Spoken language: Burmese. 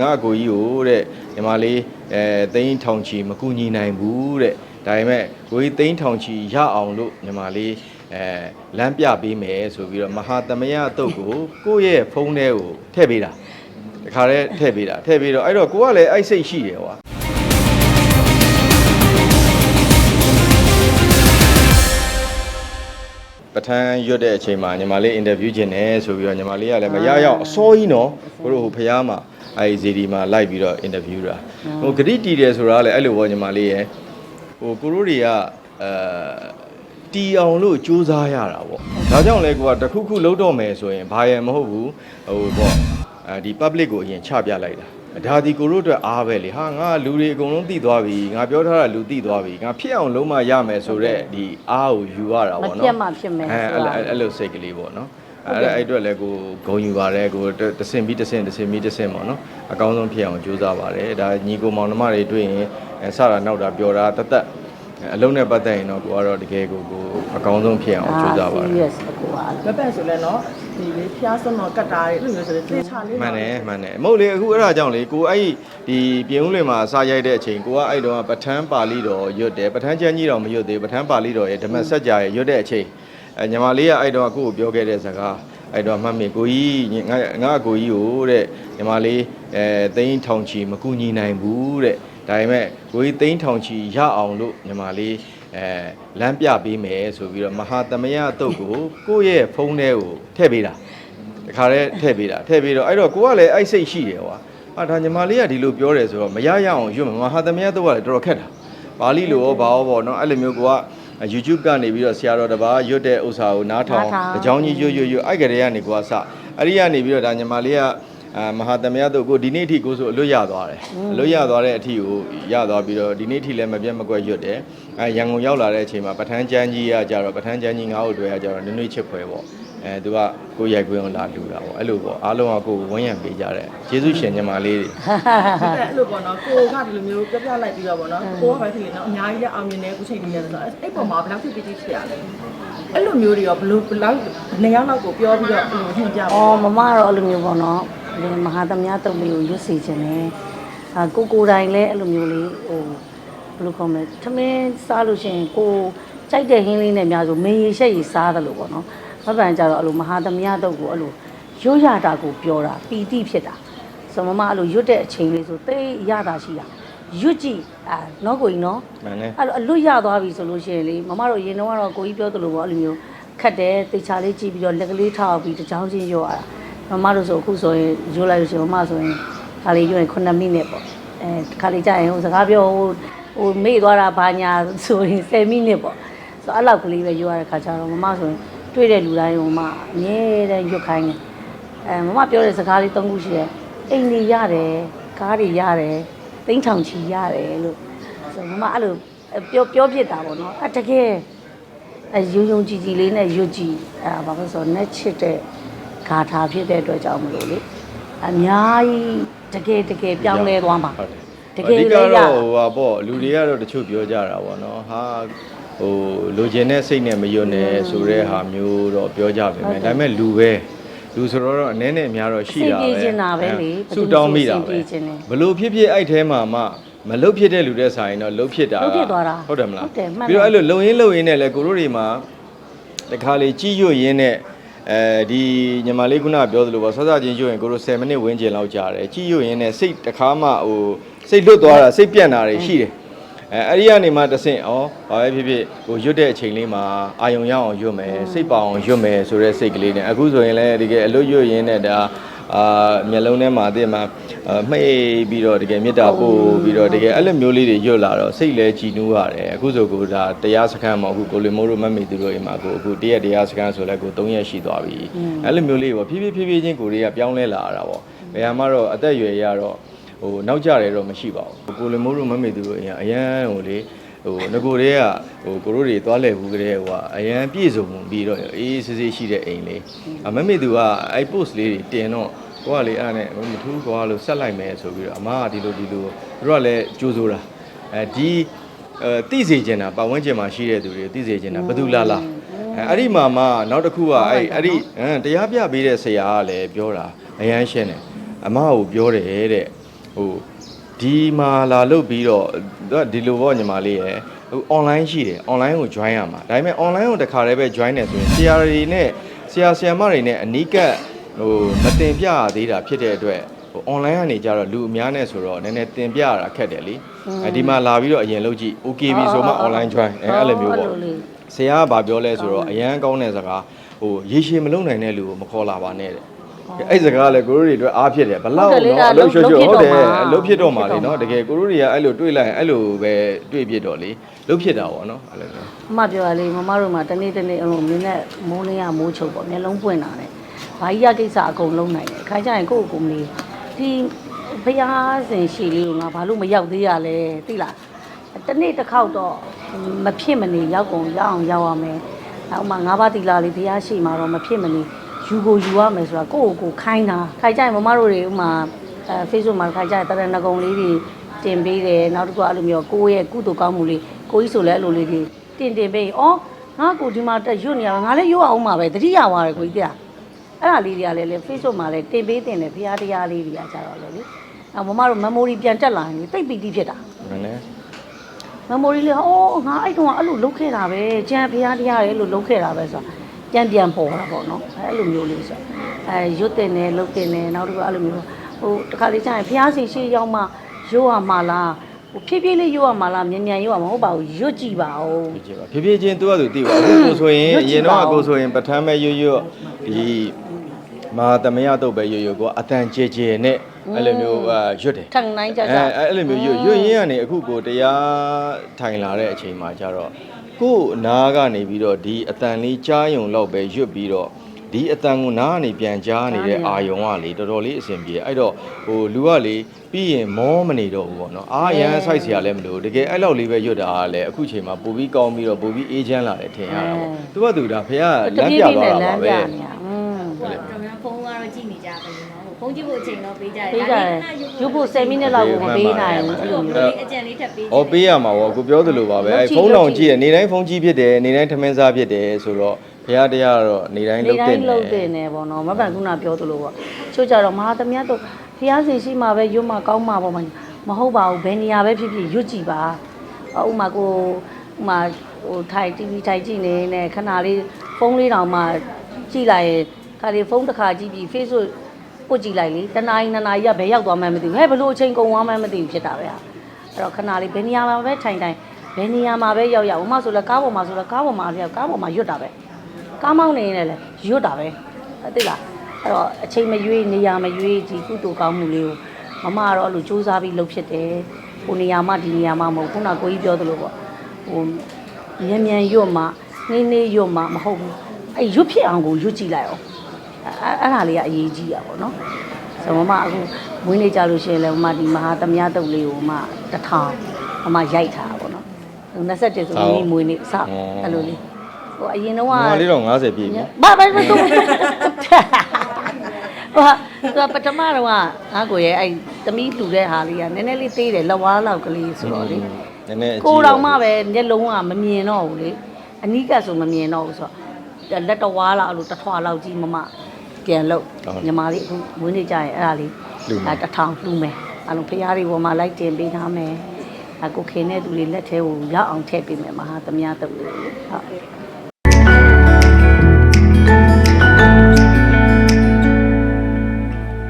ငါအကိုကြီးကိုတဲ့ညီမလေးအဲသိန်းထောင်ချီမကူညီနိုင်ဘူးတဲ့ဒါပေမဲ့ကိုကြီးသိန်းထောင်ချီရအောင်လို့ညီမလေးအဲလမ်းပြပေးမယ်ဆိုပြီးတော့မဟာသမယအတုတ်ကိုကိုယ့်ရဲ့ဖုန်းထဲကိုထည့်ပေးတာတခါတည်းထည့်ပေးတာထည့်ပေးတော့အဲ့တော့ကိုကလည်းအဲ့စိတ်ရှိတယ်ဟွာ ပထန်းရွတ်တဲ့အချိန်မှာညီမလေးအင်တာဗျူးခြင်းတယ်ဆိုပြီးတော့ညီမလေးကလည်းမရရအောင်အစောကြီးနော်ဘို့ဟိုဖះမှာအဲဒီဇီဒီမှာလိုက်ပြီးတော့အင်တာဗျူးတာဟိုဂရိတီတယ်ဆိုတာကလည်းအဲ့လိုပေါ့ညီမလေးရယ်ဟိုကိုရိုတွေကအဲတီအောင်လို့စူးစမ်းရတာပေါ့ဒါကြောင့်လဲကိုကတခုခုလုံးတော့မယ်ဆိုရင်ဘာရယ်မဟုတ်ဘူးဟိုပေါ့အဲဒီ public ကိုအရင်ချပြလိုက်တာ ဒါဒီကိုရိုအတွက်အားပဲလေဟာငါလူတွေအကုန်လုံးသိသွားပြီငါပြောထားတာလူသိသွားပြီငါဖြစ်အောင်လုံးမရမယ်ဆိုတော့ဒီအားကိုယူရတာမပေါ့နော်ပြတ်မှဖြစ်မယ်အဲဆိုအဲ့တော့လိုအဲ့လိုစိတ်ကလေးပေါ့နော်အဲ့ဒါအဲ့အတွက်လည်းကိုဂုံယူပါတယ်ကိုတတဆင်ပြီးတဆင်တဆင်ပြီးတဆင်ပေါ့နော်အကောင်းဆုံးဖြစ်အောင်ကြိုးစားပါတယ်ဒါညီကိုမောင်နှမတွေတွေ့ရင်အဲစတာနောက်တာပြောတာတသက် အလုံးနဲ့ပတ်သက်ရင်တော့ကိုကတော့တကယ်ကိုကိုအကောင်းဆုံးဖြစ်အောင်ကြိုးစားပါတယ် serious အကူကဘက်ပက်ဆိုလဲနော်ဒီလေဖျားစွန်းတော့ကတ်တာတွေအဲ့လိုမျိုးဆိုလေသေချာလေးမှန်တယ်မှန်တယ်မဟုတ်လေအခုအဲ့ဒါကြောင့်လေကိုအဲ့ဒီပြင်ဦးလွင်မှာစရိုက်တဲ့အချိန်ကိုကအဲ့တုန်းကပထန်းပါဠိတော်ရွတ်တယ်ပထန်းကျမ်းကြီးတော်မရွတ်သေးဘူးပထန်းပါဠိတော်ရဲ့ဓမ္မစကြာရဲ့ရွတ်တဲ့အချိန်အဲညီမလေးကအဲ့တုန်းကကိုကိုပြောခဲ့တဲ့စကားအဲ့တော့မှတ်မိကိုကြီးငါငါအကိုကြီးကိုတဲ့ညီမလေးအဲသိန်းထောင်ချီမကူညီနိုင်ဘူးတဲ့ ဒါပေမဲ့ကိုကြီးသိန်းထောင်ချီရအောင်လို့ညီမလေးအဲလမ်းပြပေးမယ်ဆိုပြီးတော့မဟာသမယအတုတ်ကိုကိုယ့်ရဲ့ဖုန်းထဲကိုထည့်ပေးတာတခါတည်းထည့်ပေးတာထည့်ပေးတော့အဲ့တော့ကိုကလည်းအဲ့စိတ်ရှိတယ်ဟွာအာဒါညီမလေးကဒီလိုပြောတယ်ဆိုတော့မရရအောင်ရွတ်မှာမဟာသမယတော့ကလည်းတော်တော်ခက်တာပါဠိလိုရောဘာရောပေါ့နော်အဲ့လိုမျိုးကိုက YouTube ကနေပြီးတော့ဆရာတော်တစ်ပါးရွတ်တဲ့ဥစ္စာကိုနားထောင်အကြောင်းကြီးရွတ်ရွတ်ရွတ်အဲ့ကလေးကနေကိုကစအဲ့ဒီကနေပြီးတော့ဒါညီမလေးက အာမဟာသမယတို့ကိုဒီနေ့အထိကိုဆိုအလွတ်ရသွားတယ်အလွတ်ရသွားတဲ့အထိကိုရသွားပြီးတော့ဒီနေ့အထိလည်းမပြတ်မကွက်ရွတ်တယ်အဲရန်ကုန်ရောက်လာတဲ့အချိန်မှာပထန်းကျန်းကြီးကကြတော့ပထန်းကျန်းကြီးငါ့ကိုတွေ့ရကြတော့နွေ့နွေ့ချစ်ဖွယ်ပေါ့အဲသူကကိုရိုက်ခွင်းအောင်လာလူတာပေါ့အဲ့လိုပေါ့အားလုံးကကိုဝန်းရံပေးကြတယ်ကျေးဇူးရှင်ညီမလေးတွေအဲ့လိုပေါ့နော်ကိုကဒီလိုမျိုးပြပြလိုက်ပြီးတော့ပေါ့နော်ကိုကပဲဖြစ်နေတော့အများကြီးလည်းအောင်မြင်နေအခုချိန်ကြီးရတယ်ဆိုတော့အဲ့ပုံမှာဘယ်လောက်ဖြစ်ပြီးဖြစ်ရလဲအဲ့လိုမျိုးတွေရောဘလို့ဘလောက်နေရောက်တော့ကိုပြောပြီးတော့အဲ့လိုညွှန်ပြပါအော်မမတော့အဲ့လိုမျိုးပေါ့နော်ဒီ မဟာသမယတုတ်လေးကိုရွတ်စီခြင်းနဲ့အာကိုကိုယ်တိုင်လည်းအဲ့လိုမျိုးလေးဟိုဘယ်လိုခေါ်မလဲသမင်းစားလို့ရှိရင်ကိုကြိုက်တဲ့ဟင်းလေးနဲ့များဆိုမင်းရရှက်ရစားတယ်လို့ပေါ့နော်ဘက်ပန်ကြတော့အဲ့လိုမဟာသမယတုတ်ကိုအဲ့လိုရွတ်ရတာကိုပြောတာပီတိဖြစ်တာဆိုမမအဲ့လိုရွတ်တဲ့အချိန်လေးဆိုသိရတာရှိတာရွတ်ကြည့်အာနော်ကိုကြီးနော်မှန်တယ်အဲ့လိုအလွတ်ရသွားပြီဆိုလို့ရှိရင်လေမမတို့ရင်တော့ကတော့ကိုကြီးပြောသလိုပေါ့အဲ့လိုမျိုးခတ်တယ်တေချာလေးကြည့်ပြီးတော့လက်ကလေးထောက်ပြီးတစ်ချောင်းချင်းရော့ရတာ မမတို့ဆိုအခုဆိုရင်ရိုးလိုက်လို့ရှိရင်မမဆိုရင်ခါလေးရွရင်9မိနစ်ပေါ့အဲခါလေးကြာရင်ဟိုစကားပြောဟိုဟိုမေ့သွားတာဘာညာဆိုရင်10မိနစ်ပေါ့ဆိုအဲ့လောက်ကလေးပဲရွရတဲ့ခါကျတော့မမဆိုရင်တွေ့တဲ့လူတိုင်းဟိုမအမြဲတမ်းရွတ်ခိုင်းတယ်အဲမမပြောတဲ့စကားလေး၃ခုရှိတယ်အိမ်ကြီးရတယ်ကားတွေရတယ်သိန်းထောင်ချီရတယ်လို့ဆိုမမအဲ့လိုပြောပြောဖြစ်တာပေါ့နော်အတကယ်အယုံယုံကြည်ကြည်လေးနဲ့ယွတ်ကြည်အဲဘာလို့ဆိုတော့နဲ့ချစ်တဲ့ ဂါထာဖြစ်တဲ့အတွက်ကြောင့်မလို့လေအများကြီးတကယ်တကယ်ပြောင်းလဲသွားမှာဟုတ်တယ်တကယ်အဓိလည်းရကတော့ဟိုပါပေါ့လူတွေကတော့တချို့ပြောကြတာပေါ့နော်ဟာဟိုလိုချင်တဲ့စိတ်နဲ့မယွတ်နဲ့ဆိုတဲ့ဟာမျိုးတော့ပြောကြပါမယ်ဒါပေမဲ့လူပဲလူဆိုတော့အနည်းနဲ့အများတော့ရှိတာပဲစိတ်ပြေးချင်တာပဲလေဆူတောင်းမိတာစိတ်ပြေးပဲချင်တယ်ဘလို့ဖြစ်ဖြစ်အဲ့ထဲမှာမှမလုတ်ဖြစ်တဲ့လူတဲ့ဆိုင်တော့လုတ်ဖြစ်တာလုတ်ဖြစ်သွားတာဟုတ်တယ်မလားဟုတ်တယ်မှန်တယ်ပြီးတော့အဲ့လိုလုံရင်းလုံရင်းနဲ့လဲကိုတို့တွေမှာတခါလေကြီးရွတ်ရင်းနဲ့ အဲဒီညီမလေးခုနပြောသလိုပေါ့ဆောစချင်းရွတ်ရင်ကိုတို့10မိနစ်ဝန်းကျင်လောက်ကြာတယ်ကြီးရွတ်ရင်းနဲ့စိတ်တစ်ခါမှဟိုစိတ်လွတ်သွားတာစိတ်ပြန့်တာတွေရှိတယ်အဲအဲ့ဒီကနေမှတဆင့်ဩဘာပဲဖြစ်ဖြစ်ဟိုရွတ်တဲ့အချိန်လေးမှာအာယုံရအောင်ရွတ်မယ်စိတ်ပါအောင်ရွတ်မယ်ဆိုတဲ့စိတ်ကလေးနဲ့အခုဆိုရင်လည်းတကယ်အလွတ်ရွတ်ရင်းနဲ့ဒါ အာမျက်လုံးထဲမှာအစ်မှာအာမှိတ်ပြီးတော့တကယ်မေတ္တာပို့ပြီးတော့တကယ်အဲ့လိုမျိုးလေးတွေရွတ်လာတော့စိတ်လည်းကြည်နူးရတယ်အခုဆိုကိုဒါတရားစခန်းမှာအခုကိုလီမိုးတို့မတ်မီသူတို့အိမ်မှာကိုအခုတရက်တရားစခန်းဆိုလဲကို3ရက်ရှိသွားပြီအဲ့လိုမျိုးလေးပေါ့ဖြည်းဖြည်းဖြည်းဖြည်းချင်းကိုတွေကပြောင်းလဲလာတာပေါ့ဘယ်မှာတော့အသက်အရွယ်ရတော့ဟိုနောက်ကြတယ်တော့မရှိပါဘူးကိုလီမိုးတို့မတ်မီသူတို့အိမ်ကအရန်ဟိုလေ ဟိုငကိုတွေကဟိုကိုတို့တွေသွားလဲဘူးကလေးဟိုကအရန်ပြည့်စုံပြီးတော့အေးစစ်စစ်ရှိတဲ့အိမ်လေးအမမေသူကအဲ့ post လေးတွေတင်တော့ကိုကလေအဲ့ဒါနဲ့မထူးကွာလို့ဆက်လိုက်မယ်ဆိုပြီးတော့အမကဒီလိုဒီလိုသူတို့ကလည်းကြိုးစိုးတာအဲဒီအဲတိစေချင်တာပတ်ဝန်းကျင်မှာရှိတဲ့သူတွေတိစေချင်တာဘယ်သူလာလာအဲအဲ့ဒီမှာမှနောက်တစ်ခုကအဲ့အဲ့ဒီဟမ်တရားပြပေးတဲ့ဆရာကလည်းပြောတာအရန်ရှင်းတယ်အမကိုပြောတယ်တဲ့ဟို ဒီမှာလာလုပ်ပြီးတော့သူကဒီလိုပေါ့ညီမလေးရယ်ဟို online ရှိတယ် online ကို join ရမှာဒါပေမဲ့ online ကိုတစ်ခါတည်းပဲ join နေဆိုရင်ဆရာတွေနဲ့ဆရာဆရာမတွေနဲ့အနီးကပ်ဟိုမတင်ပြရသေးတာဖြစ်တဲ့အတွက်ဟို online ကနေကြတော့လူအများနဲ့ဆိုတော့နည်းနည်းတင်ပြရတာခက်တယ်လीအဲဒီမှာလာပြီးတော့အရင်လုပ်ကြည့် okay ပြီဆိုမှ online join အဲအဲ့လိုမျိုးပေါ့ဆရာကဗာပြောလဲဆိုတော့အရန်ကောင်းတဲ့စကားဟိုရေရှည်မလုံနိုင်တဲ့လူကိုမခေါ်လာပါနဲ့တဲ့ အဲ့စကားကလည်းကိုရိုတွေအတွက်အားဖြစ်တယ်ဘလောက်ဟုတ်တယ်လေတော့အလုပ်ရွှတ်ရွှတ်လုပ်ဟုတ်တယ်လုပ်ဖြစ်တော့မှာအလုပ်ဖြစ်တော့မှာလေနော်တကယ်ကိုရိုတွေကအဲ့လိုတွေးလိုက်ရင်အဲ့လိုပဲတွေးဖြစ်တော့လေလုပ်ဖြစ်တာပေါ့နော်အဲ့လိုမျိုးအမပြောရလေမမတို့မှာတနေ့တနေ့အလုံးမင်းနဲ့မိုးလင်းရမိုးချုပ်ပေါ့မျက်လုံးပွင့်လာတယ်ဘာကြီးရကိစ္စအကုန်လုံးနိုင်တယ်ခိုင်းကြရင်ကိုယ့်ကိုယ်မလေးဒီဘုရားရှင်ရှိလေးကိုငါဘာလို့မရောက်သေးရလဲသိလားတနေ့တစ်ခေါက်တော့မဖြစ်မနေရောက်ကုန်ရောက်အောင်ရောက်ရမယ်နောက်မှငါးပါးတီလာလေးဘုရားရှိမှာတော့မဖြစ်မနေ ယူကိုယူရမယ်ဆိုတာကိုယ့်ကိုယ်ကိုခိုင်းတာခိုင်းကြရင်မမတို့တွေဥမာအဲ Facebook မှာခိုင်းကြရင်တရဏဂုံလေးတွေတင်ပေးတယ်နောက်တစ်ခုအဲ့လိုမျိုးကိုယ့်ရဲ့ကုသိုလ်ကောင်းမှုလေးကိုကြီးဆိုလဲအဲ့လိုလေးတွေတင်တင်ပေးဩငါကိုဒီမှာတက်ရွတ်နေရငါလည်းရွတ်အောင်ပါပဲတတိယဝါရကိုကြီးတဲ့အဲ့ဒါလေးတွေကလည်းလေ Facebook မှာလည်းတင်ပေးတင်တယ်ဘုရားတရားလေးတွေကကြတော့လေလေနောက်မမတို့ memory ပြန်တက်လာရင်လေတိတ်ပီတိဖြစ်တာနည်းနည်း memory လေးအော်ငါအဲ့တုန်းကအဲ့လိုလုပ်ခဲ့တာပဲကျန်ဘုရားတရားရဲ့လို့လုပ်ခဲ့တာပဲဆိုတာ ပြန်ပြန်ပေါ်တာပေါ့နော်အဲ့လိုမျိုးလေးဆိုအဲရွတ်တင်တယ်လုပ်တင်တယ်နောက်တစ်ခုအဲ့လိုမျိုးဟိုတခါလေးကျရင်ဘုရားစီရှိရောက်မှရွတ်ရမှာလားဟိုဖြည်းဖြည်းလေးရွတ်ရမှာလားမြန်မြန်ရွတ်ရမှာမဟုတ်ပါဘူးရွတ်ကြည့်ပါဦးဖြစ်ပါဖြည်းဖြည်းချင်းသူကသူသိပါအခုကိုဆိုရင်အရင်တော့ကိုဆိုရင်ပထမပဲရွရွဒီမာသမယတုတ်ပဲရွရွကိုအတန်ကြဲကြဲနဲ့ အဲ့လိုမျိုးအာရွတ်တယ် ထန်နိုင်ကြကြ အဲအဲ့လိုမျိုးရွရွရင်းကနေအခုကိုတရားထိုင်လာတဲ့အချိန်မှာကျတော့ကို့နားကနေပြီးတော့ဒီအတန်လေးကြားယုံလောက်ပဲရွတ်ပြီးတော့ဒီအတန်ကိုနားကနေပြန်ကြားနေတဲ့အာယုံကလေတော်တော်လေးအဆင်ပြေအဲ့တော့ဟိုလူကလေပြီးရင်မောမနေတော့ဘူးပေါ့နော်အာရန်ဆိုင်เสียလည်းမလို့တကယ်အဲ့လောက်လေးပဲရွတ်တာကလည်းအခုချိန်မှာပိုပြီးကောင်းပြီးတော့ပိုပြီးအေးချမ်းလာတယ်ထင်ရတာပေါ့သူကသူဒါဖះလမ်းပြသွားတာပါပဲ อืม တော်များဖုန်းကတော့ကြည့်နေကြ ပါလိမ့်မယ်ဖုန်းကြည့်ဖို့အချိန်တော့ပေးကြတယ်ပေးကြတယ်ရုပ်ဖို့10မိနစ်လောက်ကိုမပေးနိုင်ဘူးအဲ့လိုမျိုးအကြံလေးထပ်ပေး။အော်ပေးရမှာပေါ့ကိုပြောသလိုပါပဲအဲဖုန်းတောင်ကြည့်ရနေတိုင်းဖုန်းကြည့်ဖြစ်တယ်နေတိုင်းထမင်းစားဖြစ်တယ်ဆိုတော့ဘုရားတရားကတော့နေတိုင်းနေလုပ်တင်တိုင်းတယ်လုပ်တင်တယ်ပေါ့နော်မပန်ခုနပြောသလိုပေါ့ချို့ကြတော့မဟာသမီးတို့ဖျားစီရှိမှာပဲရွတ်မှာကောင်းမှာပေါ့မဟုတ်ပါဘူးဘယ်နေရာပဲဖြစ်ဖြစ်ရွတ်ကြည့်ပါဥမာကိုဥမာဟိုထိုင် TV ထိုင်ကြည့်နေနဲ့ခဏလေးဖုန်းလေးတောင်မှကြည့်လိုက်ရင်ခါလေးဖုန်းတစ်ခါကြည့်ပြီး Facebook ပုတ်ကြည့်လိုက်လေတနားရီနှစ်နာရီကဘယ်ရောက်သွားမှန်းမသိဘူးဟဲ့ဘလို့အချိန်ကုန်သွားမှန်းမသိဘူးဖြစ်တာပဲဟာအဲ့တော့ခဏလေးဘယ်နေရာမှာပဲထိုင်ထိုင်ဘယ်နေရာမှာပဲရောက်ရောက်ဥမာဆိုလဲကားပေါ်မှာဆိုလဲကားပေါ်မှာလျောက်ကားပေါ်မှာရွတ်တာပဲကားမောင်းနေရင်လည်းရွတ်တာပဲအဲ့သိလားအဲ့တော့အချိန်မရွေးနေရာမရွေးဒီကုသိုလ်ကောင်းမှုလေးကိုမမကတော့အဲ့လိုစူးစမ်းပြီးလုပ်ဖြစ်တယ်ဟိုနေရာမှဒီနေရာမှမဟုတ်ခုနကကိုကြီးပြောသလိုပေါ့ဟိုမြန်မြန်ရွတ်မှနှင်းနှင်းရွတ်မှမဟုတ်ဘူးအဲ့ရွတ်ဖြစ်အောင်ကိုရွတ်ကြည့်လိုက်အောင် အဲ့အဲ့ဒါလေးကအရေးကြီးတာပေါ့နော်ဆိုမမအခုမွေးနေကြလို့ရှိရင်လည်းမမဒီမဟာသမယတုတ်လေးကိုမတစ်ထောင်မမရိုက်ထားတာပေါ့နော်27ဆိုမိမွေးနေစအဲ့လိုလေးဟိုအရင်တော့။ငါလေးတော့90ပြည့်ပြီဘာဘာဘာတော့ဟာသူပထမတော့ငါကိုရဲ့အဲ့သမီးလှူတဲ့ဟာလေးကနည်းနည်းလေးသေးတယ်လက်ဝါးလောက်ကလေးဆိုတော့လေ။နည်းနည်းအကြည့်ကိုတော်မှပဲမျက်လုံးကမမြင်တော့ဘူးလေအနီးကပ်ဆိုမမြင်တော့ဘူးဆိုတော့လက်တော်ဝါးလောက်အဲ့လိုတစ်ထွာလောက်ကြီးမမ ပြန်လို့ညီမလေးအခုဝင်းနေကြရင်အဲ့ဒါလေးအဲတစ်ထောင်လှူမယ်အဲ့လိုဖရားတွေပေါ်မှာလိုက်တင်ပေးထားမယ်အကိုခင်တဲ့သူတွေလက်ထဲကိုရောက်အောင်ထည့်ပေးမယ်မဟာသမ ्या တုပ်လေးဟုတ်